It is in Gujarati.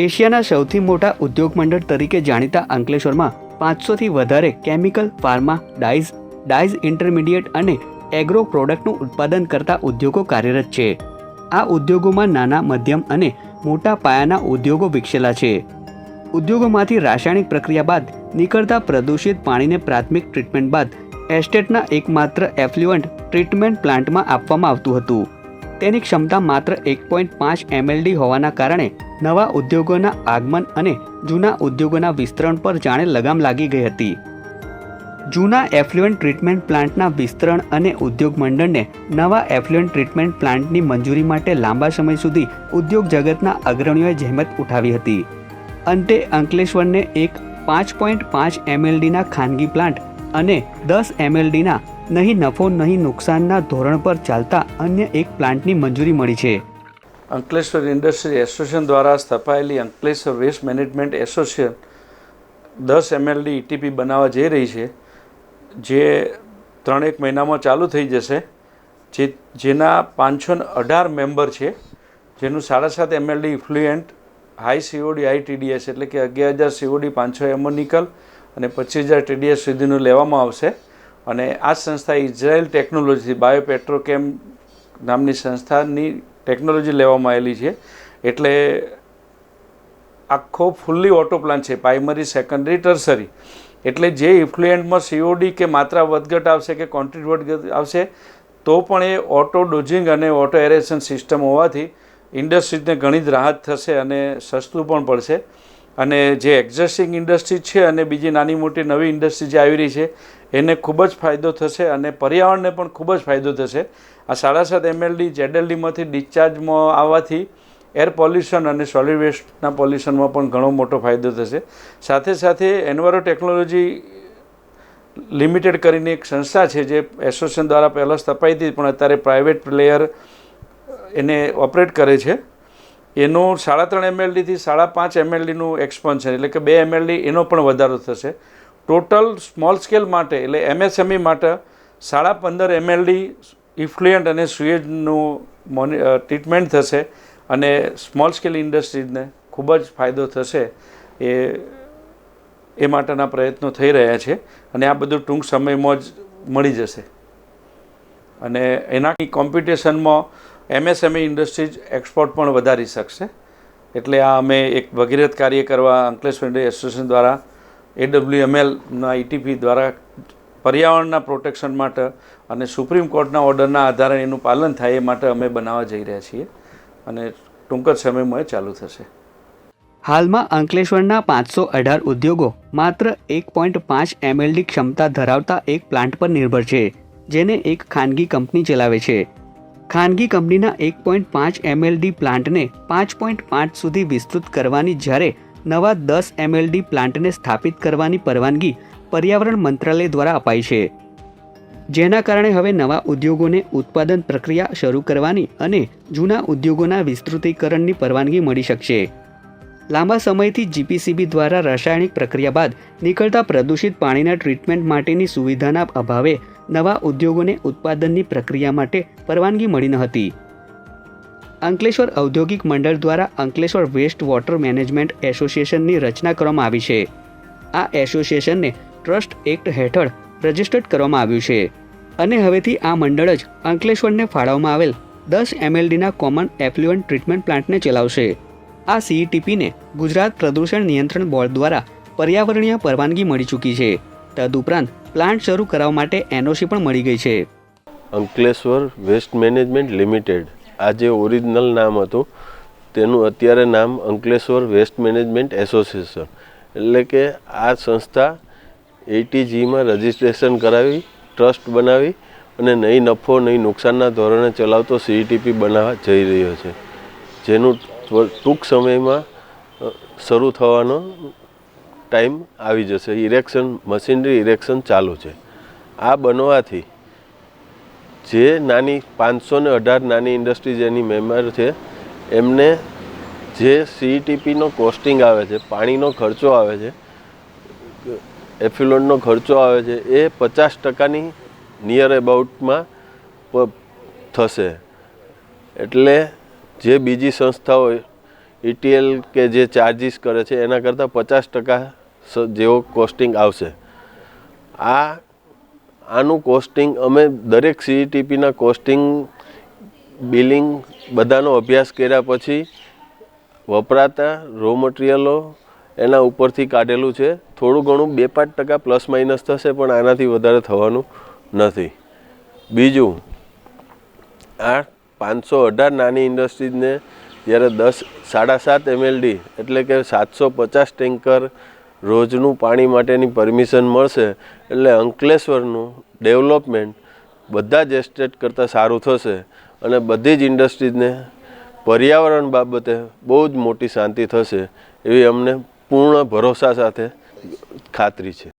એશિયાના સૌથી મોટા ઉદ્યોગ મંડળ તરીકે જાણીતા અંકલેશ્વરમાં પાંચસોથી વધારે chemical, pharma dyes dyes intermediate અને એગ્રો પ્રોડક્ટનું ઉત્પાદન કરતા ઉદ્યોગો કાર્યરત છે. આ ઉદ્યોગોમાં નાના, મધ્યમ અને મોટા પાયાના ઉદ્યોગો વિકસેલા છે. ઉદ્યોગોમાંથી રાસાયણિક પ્રક્રિયા બાદ નીકળતા પ્રદૂષિત પાણીને પ્રાથમિક ટ્રીટમેન્ટ બાદ એસ્ટેટના એકમાત્ર એફ્લ્યુઅન્ટ ટ્રીટમેન્ટ પ્લાન્ટમાં આપવામાં આવતું હતું. તેની ક્ષમતા માત્ર એક પોઈન્ટ પાંચ એમએલડી હોવાના કારણે નવા ઉદ્યોગોના આગમન અને જૂના ઉદ્યોગોના વિસ્તરણ પર જાણે લગામ લાગી ગઈ હતી. જૂના એફ્લ્યુઅન્ટ ટ્રીટમેન્ટ પ્લાન્ટના વિસ્તરણ અને ઉદ્યોગ મંડળને નવા એફ્લ્યુઅન્ટ ટ્રીટમેન્ટ પ્લાન્ટની મંજૂરી માટે લાંબા સમય સુધી ઉદ્યોગ જગતના અગ્રણીઓએ જહેમત ઉઠાવી હતી. અંતે અંકલેશ્વરને એક પાંચ પોઈન્ટ પાંચ એમએલડીના ખાનગી પ્લાન્ટ અને દસ એમએલડીના નહીં નફો નહીં નુકસાનના ધોરણ પર ચાલતા અન્ય એક પ્લાન્ટની મંજૂરી મળી છે. અંકલેશ્વર ઇન્ડસ્ટ્રી એસોસિએશન દ્વારા સ્થપાયેલી અંકલેશ્વર વેસ્ટ મેનેજમેન્ટ એસોસિએશન દસ એમએલડી ઇટીપી બનાવવા જઈ રહી છે, જે ત્રણેક મહિનામાં ચાલુ થઈ જશે. જે, જેના પાંચસો અઢાર મેમ્બર છે, જેનું સાડા સાત MLD effluent, high COD high TDS એટલે કે અગિયાર હજાર સીઓડી પાંચસો એમોનિકલ અને પચીસ હજાર ટીડીએસ સુધીનું લેવામાં આવશે. અને આ સંસ્થા ઇઝરાયલ ટેકનોલોજી, બાયોપેટ્રોકેમ નામની સંસ્થાની ટેકનોલોજી લેવામાં આવેલી છે. એટલે આખો ફૂલ્લી ઓટો પ્લાન છે પ્રાઇમરી સેકન્ડરી ટર્સરી એટલે જે ઇફ્લુએન્ટમાં સીઓડી કે માત્રા વધઘટ આવશે કે કોન્ટ્રીટ વધઘટ આવશે, તો પણ એ ઓટો ડોઝિંગ અને ઓટો એરેશન સિસ્ટમ હોવાથી ઇન્ડસ્ટ્રીઝને ઘણી જ રાહત થશે અને સસ્તું પણ પડશે. અને જે એક્ઝિસ્ટિંગ ઇન્ડસ્ટ્રી છે અને બીજી નાની મોટી નવી ઇન્ડસ્ટ્રી જે આવી રહી છે એને ખૂબ જ ફાયદો થશે અને પર્યાવરણને પણ ખૂબ જ ફાયદો થશે. આ સાડા સાત એમએલડી જેડએલડીમાંથી ડિસ્ચાર્જમાં આવવાથી એર પોલ્યુશન અને સોલિડ વેસ્ટના પોલ્યુશનમાં પણ ઘણો મોટો ફાયદો થશે. સાથે સાથે એન્વાયરો ટેકનોલોજી લિમિટેડ કરીને એક સંસ્થા છે જે એસોસિએશન દ્વારા પહેલાં સ્થપાઈ હતી, પણ અત્યારે પ્રાઇવેટ પ્લેયર એને ઓપરેટ કરે છે. એનું સાડા ત્રણ એમએલડીથી સાડા પાંચ એમએલડીનું એક્સપાન્શન, એટલે કે બે એમએલડી એનો પણ વધારો થશે. ટોટલ સ્મોલ સ્કેલ માટે, એટલે એમએસએમઈ માટે સાડા પંદર એમએલડી ઇફ્લુએન્ટ અને સુએજનું મોની ટ્રીટમેન્ટ થશે અને સ્મોલ સ્કેલ ઇન્ડસ્ટ્રીઝને ખૂબ જ ફાયદો થશે એ એ માટેના પ્રયત્નો થઈ રહ્યા છે અને આ બધું ટૂંક સમયમાં જ મળી જશે. અને એના કોમ્પિટિશનમાં એમએસએમઈ ઇન્ડસ્ટ્રીઝ એક્સપોર્ટ પણ વધારી શકશે. એટલે આ અમે એક ભગીરથ કાર્ય કરવા અંકલેશ્વર એસોસિએશન દ્વારા એડબ્લ્યુએમએલના ઇટીપી દ્વારા પર્યાવરણના પ્રોટેક્શન માટે અને સુપ્રીમ કોર્ટના ઓર્ડરના આધારે એનું પાલન થાય એ માટે અમે બનાવવા જઈ રહ્યા છીએ અને ટૂંક જ સમયમાં ચાલુ થશે. હાલમાં અંકલેશ્વરના પાંચસો અઢાર ઉદ્યોગો માત્ર એક પોઈન્ટ પાંચ એમએલડી ક્ષમતા ધરાવતા એક પ્લાન્ટ પર નિર્ભર છે, જેને એક ખાનગી કંપની ચલાવે છે. ખાનગી કંપનીના એક પોઈન્ટ પાંચ એમએલડી પ્લાન્ટને પાંચ પોઈન્ટ પાંચ સુધી વિસ્તૃત કરવાની જ્યારે નવા દસ એમએલડી પ્લાન્ટને સ્થાપિત કરવાની પરવાનગી પર્યાવરણ મંત્રાલય દ્વારા અપાઈ છે. જેના કારણે હવે નવા ઉદ્યોગોને ઉત્પાદન પ્રક્રિયા શરૂ કરવાની અને જૂના ઉદ્યોગોના વિસ્તૃતીકરણની પરવાનગી મળી શકશે. લાંબા સમયથી જીપીસીબી દ્વારા રાસાયણિક પ્રક્રિયા બાદ નીકળતા પ્રદૂષિત પાણીના ટ્રીટમેન્ટ માટેની સુવિધાના અભાવે નવા ઉદ્યોગોને ઉત્પાદનની પ્રક્રિયા માટે પરવાનગી મળી ન હતી. અંકલેશ્વર ઔદ્યોગિક મંડળ દ્વારા અંકલેશ્વર વેસ્ટ વોટર મેનેજમેન્ટ એસોસિએશનની રચના કરવામાં આવી છે. આ એસોસિએશનને ટ્રસ્ટ એક્ટ હેઠળ રજિસ્ટર્ડ કરવામાં આવ્યું છે. અને હવેથી આ મંડળ જ અંકલેશ્વરને ફાળવવામાં આવેલ દસ એમએલડીના કોમન એફ્લુઅન્ટ ટ્રીટમેન્ટ પ્લાન્ટને ચલાવશે. આ સીઈટીપીને ગુજરાત પ્રદૂષણ નિયંત્રણ બોર્ડ દ્વારા પર્યાવરણીય પરવાનગી મળી ચૂકી છે. તદુપરાંત પ્લાન્ટ શરૂ કરવા માટે એનઓસી પણ મળી ગઈ છે. અંકલેશ્વર વેસ્ટ મેનેજમેન્ટ લિમિટેડ આ જે ઓરિજિનલ નામ હતું, તેનું અત્યારે નામ અંકલેશ્વર વેસ્ટ મેનેજમેન્ટ એસોસિએશન. એટલે કે આ સંસ્થા એટીજીમાં રજિસ્ટ્રેશન કરાવી, ટ્રસ્ટ બનાવી અને નહીં નફો નહીં નુકસાનના ધોરણે ચલાવતો સીઈટીપી બનાવવા જઈ રહ્યો છે. જેનું ટૂંક સમયમાં શરૂ થવાનો ટાઈમ આવી જશે. ઇરેક્શન, મશીનરી ઇરેક્શન ચાલુ છે. આ બનવાથી જે નાની પાંચસો ને અઢાર નાની ઇન્ડસ્ટ્રી જેની મેમ્બર છે, એમને જે સીટીપીનો કોસ્ટિંગ આવે છે, પાણીનો ખર્ચો આવે છે એફ્યુલન્ટનો ખર્ચો આવે છે, એ પચાસ ટકાની નિયર એબાઉટમાં થશે. એટલે જે બીજી સંસ્થાઓ ઇટીએલ કે જે ચાર્જિસ કરે છે, એના કરતાં પચાસ ટકા જેવો કોસ્ટિંગ આવશે. આ આનું કોસ્ટિંગ અમે દરેક સીઈટીપીના કોસ્ટિંગ બિલિંગ બધાનો અભ્યાસ કર્યા પછી વપરાતા રો મટીરિયલો એના ઉપરથી કાઢેલું છે. થોડું ઘણું બે પાંચ ટકા પ્લસ માઇનસ થશે, પણ આનાથી વધારે થવાનું નથી. બીજું, આ પાંચસો અઢાર નાની ઇન્ડસ્ટ્રીઝને જ્યારે દસ, સાડા સાત એમએલડી એટલે કે સાતસો પચાસ ટેન્કર રોજનું પાણી માટેની પરમિશન મળશે એટલે અંકલેશ્વરનું ડેવલપમેન્ટ બધા જ એસ્ટેટ કરતાં સારું થશે અને બધી જ ઇન્ડસ્ટ્રીઝને પર્યાવરણ બાબતે બહુ જ મોટી શાંતિ થશે એવી અમને પૂર્ણ ભરોસા સાથે ખાતરી છે.